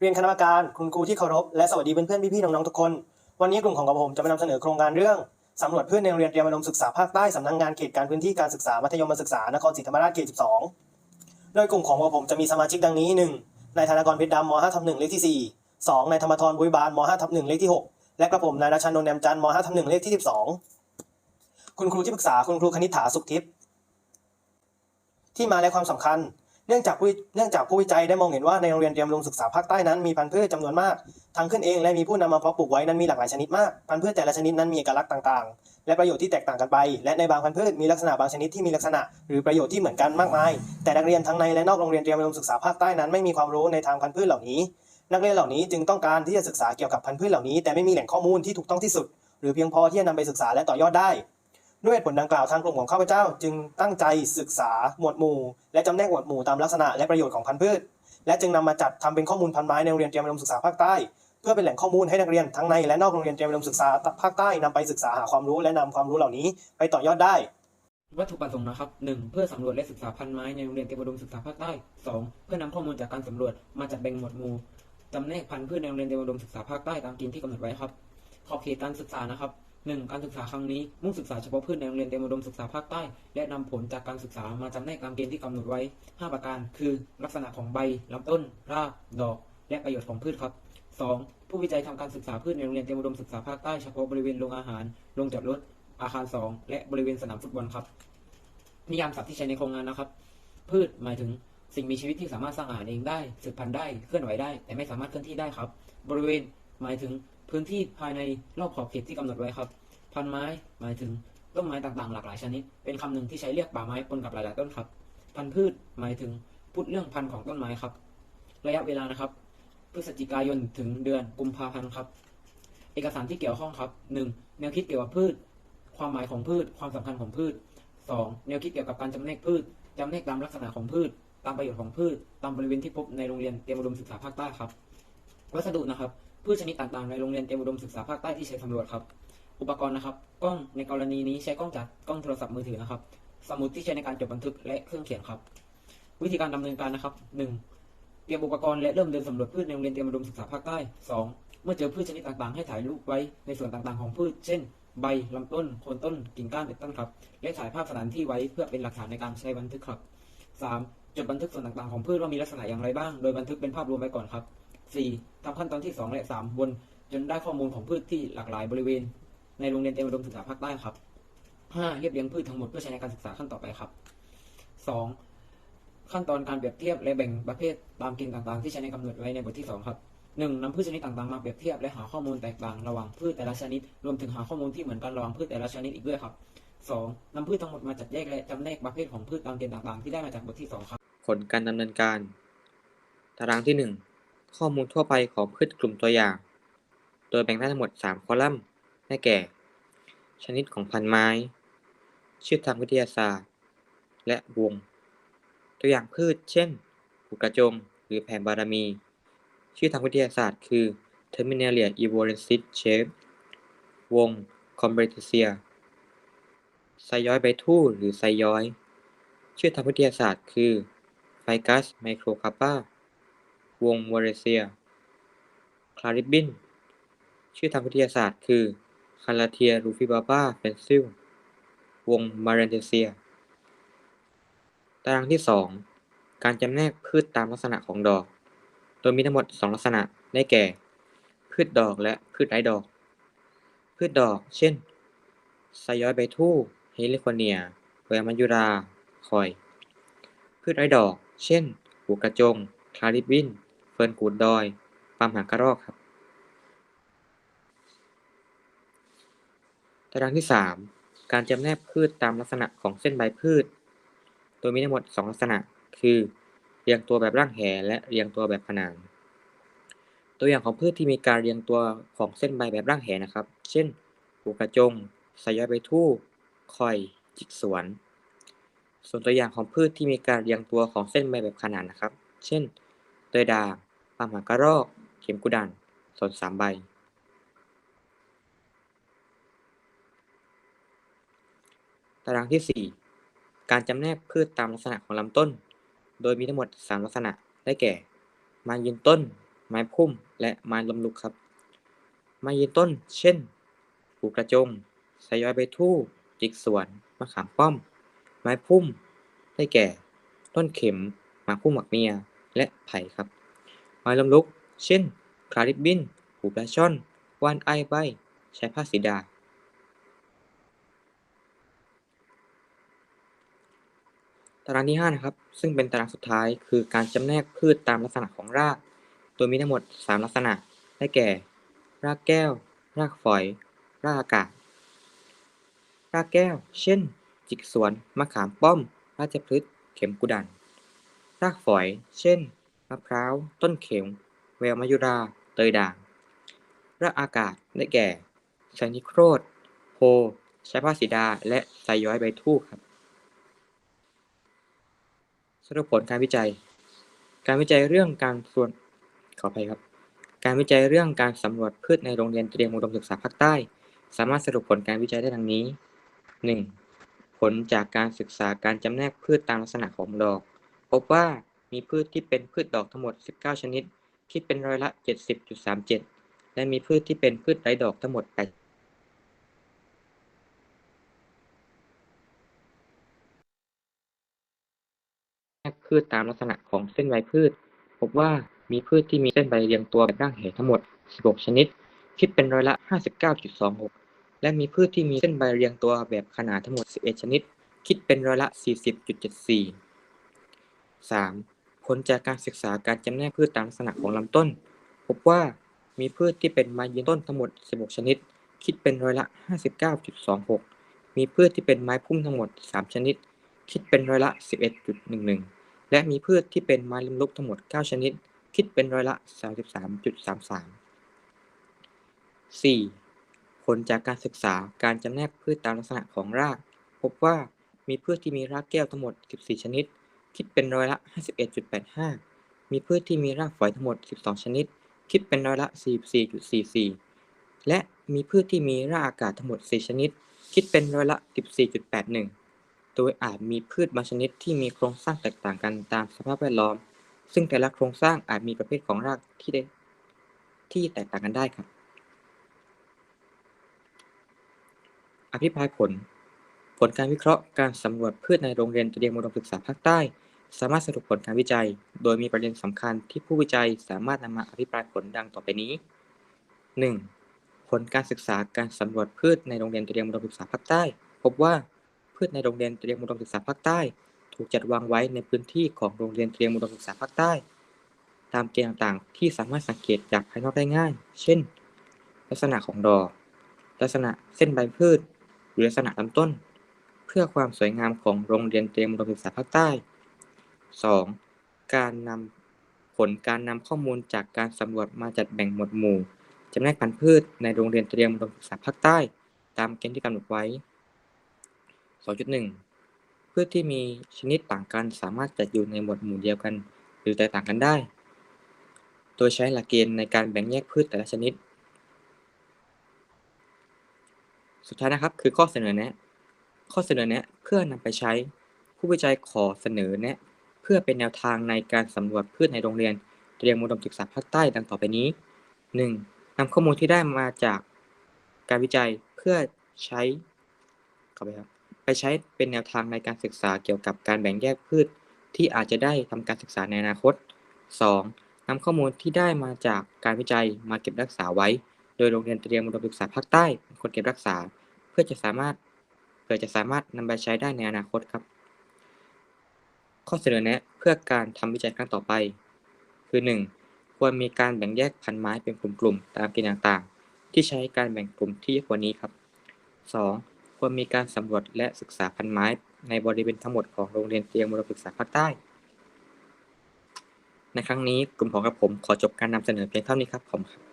เรียนคณะกรรมการคุณครูที่เคารพและสวัสดีเพื่อนๆพี่ๆน้องๆทุกคน วันนี้กลุ่มของกบผมจะมานำเสนอโครงการเรื่องสำรวจพืชในโรงเรียนเตรียมอุดมศึกษาภาคใต้สำนักงานเขตการพื้นที่การศึกษามัธยมศึกษานครศรีธรรมราชเขต 12 โดยกลุ่มของกบผมจะมีสมาชิกดังนี้ 1. นายธนากรเพชรดำม 5 ทับ1เลขที่ 4 2. นายธรรมทรบุยบาลม 5 ทับ1เลขที่ 6 และกระผมนายราชานนท์แนมจันทร์ม 5 ทับ1เลขที่ 12 คุณครูที่ปรึกษาคุณครูคณิษฐาสุขทิพย์ที่มาและความสำคัญ เนื่องจากผู้เนื่องจากผู้วิจัยได้มองเห็นว่าในโรงเรียนเตรียมอุดมศึกษาภาคใต้นั้นมีพันธุ์พืชจำนวนมากทั้งขึ้นเองและมีผู้นำมาเพาะปลูกไว้นั้นมีหลากหลายชนิดมากพันธุ์พืชแต่ละชนิดนั้นมีเอกลักษณ์ต่างๆ และประโยชน์ที่แตกต่างกันไป และในบางพันธุ์พืชมีลักษณะบางชนิดที่มีลักษณะ หรือประโยชน์ที่เหมือนกันมากมาย แต่นักเรียนทั้งในและนอกโรงเรียนเตรียมอุดมศึกษาภาคใต้นั้นไม่มีความรู้ในทางพันธุ์พืชเหล่านี้ นักเรียนเหล่านี้จึงต้องการที่จะศึกษาเกี่ยวกับพันธุ์พืชเหล่านี้ แต่ไม่มีแหล่งข้อมูลที่ถูกต้องที่สุด หรือเพียงพอที่จะนำไปศึกษาและต่อยอดได้ ด้วยเหตุผลดังกล่าวทางกลุ่มของข้าพเจ้า จึงตั้งใจศึกษาหมวดหมู่ และจำแนกหมวดหมู่ตามลักษณะและประโยชน์ของพันธุ์พืช และจึงนำมาจัดทำเป็นข้อมูลพันธุ์ไม้ในโรงเรียนเตรียมอุดมศึกษาภาคใต้ เพื่อเป็นแหล่งข้อมูลให้นักเรียนทั้งในและนอกโรงเรียนเตรียมอุดมศึกษาภาคใต้นำไปศึกษาหาความรู้และนำความรู้เหล่านี้ ไปต่อยอดได้ วัตถุประสงค์นะครับหนึ่งเพื่อสำรวจและศึกษาพันธุ์ไม้ในโรงเรียนเตรียมอุดมศึกษาภาคใต้สองเพื่อนำข้อมูลจากการสำรวจมาจัดแบ่งหมวดหมู่จำแนกพันธุ์พืชในโรงเรียนเตรียมอุดมศึกษาภาคใต้ตามเกณฑ์ที่กำหนดไว้ครับขอบเขตการศึกษานะครับ หนึ่งการศึกษาครั้งนี้ มุ่งศึกษาเฉพาะพืชในโรงเรียนเตรียมอุดมศึกษาภาคใต้ และนำผลจากการศึกษามาจำแนกตามเกณฑ์ที่กำหนดไว้ 5 ประการ คือ ลักษณะของใบลำต้น ราก ดอก และประโยชน์ของพืชครับ 2. ผู้วิจัยทำการศึกษาพืชในโรงเรียนเตรียมอุดมศึกษาภาคใต้เฉพาะบริเวณโรงอาหาร โรงจอดรถ อาคาร 2 และบริเวณสนามฟุตบอลครับ นิยามศัพท์ที่ใช้ในโครงงานนะครับ พืชหมายถึงสิ่งมีชีวิตที่สามารถสร้างอาหารเองได้สืบพันธุ์ได้ เคลื่อนไหวได้ แต่ไม่สามารถเคลื่อนที่ได้ครับ บริเวณหมายถึง พื้นที่ภายในรอบขอบเขตที่กำหนดไว้ครับ พันไม้หมายถึงต้นไม้ต่างๆ หลากหลายชนิด เป็นคำหนึ่งที่ใช้เรียกป่าไม้ปนกับหลายๆต้นครับ พันธุ์พืชหมายถึงพูดเรื่องพันธุ์ของต้นไม้ครับ ระยะเวลานะครับ พฤศจิกายนถึงเดือนกุมภาพันธ์ครับ เอกสารที่เกี่ยวข้องครับ 1. แนวคิดเกี่ยวกับพืช ความหมายของพืช ความสำคัญของพืช 2. แนวคิดเกี่ยวกับการจำแนกพืชจำแนกตามลักษณะของพืช ตามประโยชน์ของพืช ตามบริเวณที่พบในโรงเรียนเตรียมอุดมศึกษาภาคใต้ครับ วัสดุนะครับ พืชชนิดต่างๆในโรงเรียนเตรียมอุดมศึกษาภาคใต้ที่ใช้สำรวจครับ อุปกรณ์นะครับ กล้องในกรณีนี้ใช้กล้องจากกล้องโทรศัพท์มือถือนะครับ สมุดที่ใช้ในการจดบันทึกและเครื่องเขียนครับ วิธีการดำเนินการนะครับ 1. เตรียมอุปกรณ์และเริ่มเดินสำรวจพืชในโรงเรียนเตรียมอุดมศึกษาภาคใต้ 2. เมื่อเจอพืชชนิดต่างๆ ให้ถ่ายรูปไว้ในส่วนต่างๆของพืช เช่น ใบลำต้นโคนต้นกิ่งก้านเป็นต้นครับ และถ่ายภาพสถานที่ไว้เพื่อเป็นหลักฐานในการใช้บันทึกครับ 3. จดบันทึกส่วนต่างๆของพืชว่ามีลักษณะอย่างไรบ้าง โดยบันทึกเป็นภาพรวมไว้ก่อนครับ 4. ทำขั้นตอนที่ 2 และ 3 วนจนได้ข้อมูลของพืชที่หลากหลายบริเวณ ในโรงเรียนเตรียมอุดมศึกษาภาคใต้ครับ 5. เรียบเรียงพืชทั้งหมดเพื่อใช้ในการศึกษาขั้นต่อไปครับ 2. ขั้นตอนการเปรียบเทียบและแบ่งประเภทตามเกณฑ์ต่างๆ ที่ใช้ในกำหนดไว้ในบทที่ 2 ครับ 1. นำพืชชนิดต่างๆมาเปรียบเทียบและหาข้อมูลแตกต่างระหว่างพืชแต่ละชนิด รวมถึงหาข้อมูลที่เหมือนกันระหว่างพืชแต่ละชนิดอีกด้วยครับ 2. นำพืชทั้งหมดมาจัดแยกและจำแนกประเภทของพืชตามเกณฑ์ต่างๆ ที่ได้มาจากบทที่ 2 ครับ ผลการดำเนินการ ตารางที่ 1 ข้อมูลทั่วไปของพืชกลุ่มตัวอย่าง โดยแบ่งได้ทั้งหมด 3 คอลัมน์ ได้แก่ ชนิดของพันธุ์ไม้ ชื่อทางวิทยาศาสตร์ และวง ตัวอย่างพืช เช่นผูกระจงหรือแผ่นบารมี ชื่อทางวิทยาศาสตร์คือ Terminalia evorensis shape วง combretacea ไซย้อยใบทู่หรือไซย้อย ชื่อทางวิทยาศาสตร์คือ Ficus microcarpa วง w a r e s i a Claribin ชื่อทางวิทยาศาสตร์คือ Calathea rufibaba pencil วง Maranthesia ตารางที่ 2 การจำแนกพืชตามลักษณะของดอก โดยมีทั้งหมด 2 ลักษณะ ได้แก่ พืชดอกและพืชไร้ดอก พืชดอก เช่นไซย้อยใบทู่เฮลิโคเนีย แวร์มายุรา คอย พืชไร้ดอก เช่นหูกระจงคลาริบิน ฟิร์นกูดดอยปามหางกระรอกครับ ตารางที่ 3 การจำแนกพืชตามลักษณะของเส้นใบพืช โดยมีทั้งหมด 2 ลักษณะ คือ เรียงตัวแบบร่างแหและเรียงตัวแบบผนังตัวอย่างของพืชที่มีการเรียงตัวของเส้นใบแบบร่างแหนะครับ เช่นหูกระจงสายย้อยใบทู่คอย จิกสวน ส่วนตัวอย่างของพืชที่มีการเรียงตัวของเส้นใบแบบขนานนะครับ เช่นเตยด่าง ปาล์มากระรอก เข็มกุดันสนสามใบ ตารางที่ 4 การจำแนกพืชตามลักษณะของลำต้น โดยมีทั้งหมด 3 ลักษณะได้แก่ ไมายืนต้น ไม้พุ่ม และไม้ลมลุกครับ ไม้ยืนต้น เช่นปูกระจงไซย้อยใบทู่จิกสวน มะขามป้อม ไม้พุ่ม ได้แก่ ต้นเข็ม หมากพุ่มหมักเมีย และไผ่ครับ ไม้ล้มลุก เช่นคลาริบบิน หูปลาช่อน วานไอใบ ใช้ผ้าสีดา ตารางที่ 5 นะครับ ซึ่งเป็นตารางสุดท้ายคือการจำแนกพืชตามลักษณะของราก โดยมีทั้งหมด 3 ลักษณะ ได้แก่ รากแก้ว รากฝอย รากอากาศ รากแก้ว เช่น จิกสวน มะขามป้อม ราชพฤกษ์ เข็มกุดัน รากฝอย เช่น มะพร้าว ต้นเข็ม แววมายุรา เตยด่างรากอากาศ ได้แก่ไซนิโครดโพใช้ผ้าสีดา และไซย้อยใบทู่ครับ สรุปผลการวิจัย การวิจัยเรื่องการส่วน ขออภัยครับ การวิจัยเรื่องการสำรวจพืชในโรงเรียนเตรียมอุดมศึกษาภาคใต้ สามารถสรุปผลการวิจัยได้ดังนี้ 1. ผลจากการศึกษาการจำแนกพืชตามลักษณะของดอก พบว่า มีพืชที่เป็นพืชดอกทั้งหมด 19 ชนิด คิดเป็นร้อยละ 70.37 และมีพืชที่เป็นพืชไร้ดอกทั้งหมด8แยกพืชตามลักษณะของเส้นใบพืช พบว่ามีพืชที่มีเส้นใบเรียงตัวแบบร่างแหทั้งหมด 16 ชนิด คิดเป็นร้อยละ 59.26 และมีพืชที่มีเส้นใบเรียงตัวแบบขนานทั้งหมด 11 ชนิด คิดเป็นร้อยละ 40.74 3. ผลจากการศึกษาการจำแนกพืชตามลักษณะของลำต้น พบว่ามีพืชที่เป็นไม้ยืนต้นทั้งหมด 16 ชนิด คิดเป็นร้อยละ 59.26 มีพืชที่เป็นไม้พุ่มทั้งหมด 3 ชนิด คิดเป็นร้อยละ 11.11 และมีพืชที่เป็นไม้ล้มลุกทั้งหมด 9 ชนิด คิดเป็นร้อยละ 33.33 4. ผลจากการศึกษาการจำแนกพืชตามลักษณะของราก พบว่ามีพืชที่มีรากแก้วทั้งหมด 14 ชนิด คิดเป็นร้อยละ 51.85 มีพืชที่มีรากฝอยทั้งหมด 12 ชนิด คิดเป็นร้อยละ 44.44 และมีพืชที่มีรากอากาศทั้งหมด 4 ชนิด คิดเป็นร้อยละ 14.81 โดยอาจมีพืชบางชนิดที่มีโครงสร้างแตกต่างกันตามสภาพแวดล้อม ซึ่งแต่ละโครงสร้างอาจมีประเภทของรากที่ได้ที่แตกต่างกันได้ครับ อภิปรายผล ผลการวิเคราะห์การสำรวจพืชในโรงเรียนเตรียมอุดมศึกษาภาคใต้ สามารถสรุปผลการวิจัย โดยมีประเด็นสำคัญที่ผู้วิจัยสามารถนำมาอภิปรายผลดังต่อไปนี้ 1. ผลการศึกษาการสำรวจพืชในโรงเรียนเตรียมอุดมศึกษาภาคใต้ พบว่าพืชในโรงเรียนเตรียมอุดมศึกษาภาคใต้ ถูกจัดวางไว้ในพื้นที่ของโรงเรียนเตรียมอุดมศึกษาภาคใต้ ตามเกณฑ์ต่างๆ ที่สามารถสังเกตจากภายนอกได้ง่าย เช่น ลักษณะของดอก ลักษณะเส้นใบพืช หรือลักษณะลำต้น เพื่อความสวยงามของโรงเรียนเตรียมอุดมศึกษาภาคใต้ 2. การนำผลการนำข้อมูลจากการสำรวจมาจัดแบ่งหมวดหมู่จำแนกพันธุ์พืชในโรงเรียนเตรียมอุดมศึกษาภาคใต้ ตามเกณฑ์ที่กำหนดไว้ 2.1 พืชที่มีชนิดต่างกันสามารถจัดอยู่ในหมวดหมู่เดียวกัน หรือแตกต่างกันได้ โดยใช้หลักเกณฑ์ในการแบ่งแยกพืชแต่ละชนิด สุดท้ายนะครับคือข้อเสนอแนะ ข้อเสนอแนะเพื่อนำไปใช้ ผู้วิจัยขอเสนอแนะ เพื่อเป็นแนวทางในการสำรวจพืชในโรงเรียนเตรียมอุดมศึกษาภาคใต้ดังต่อไปนี้ 1. นำข้อมูลที่ได้มาจากการวิจัยเพื่อใช้ขอไปครับไปใช้เป็นแนวทางในการศึกษาเกี่ยวกับการแบ่งแยกพืช ที่อาจจะได้ทำการศึกษาในอนาคต 2. นำข้อมูลที่ได้มาจากการวิจัยมาเก็บรักษาไว้ โดยโรงเรียนเตรียมอุดมศึกษาภาคใต้เป็นคนเก็บรักษา เพื่อจะสามารถ พื่อจะสามารถนำไปใช้ได้ในอนาคตครับ ข้อเสนอแนะเพื่อการทำวิจัยครั้งต่อไป คือ 1. ควรมีการแบ่งแยกพันไม้เป็นกลุ่มๆตามเกณฑ์ต่างๆ ที่ใช้การแบ่งกลุ่มที่ยกว่านี้ครับ 2. ควรมีการสำรวจและศึกษาพันไม้ ในบริเวณทั้งหมดของโรงเรียนเตรียมอุดมศึกษาภาคใต้ ในครั้งนี้กลุ่มของกระผมขอจบการนำเสนอเพียงเท่านี้ครับผมครับ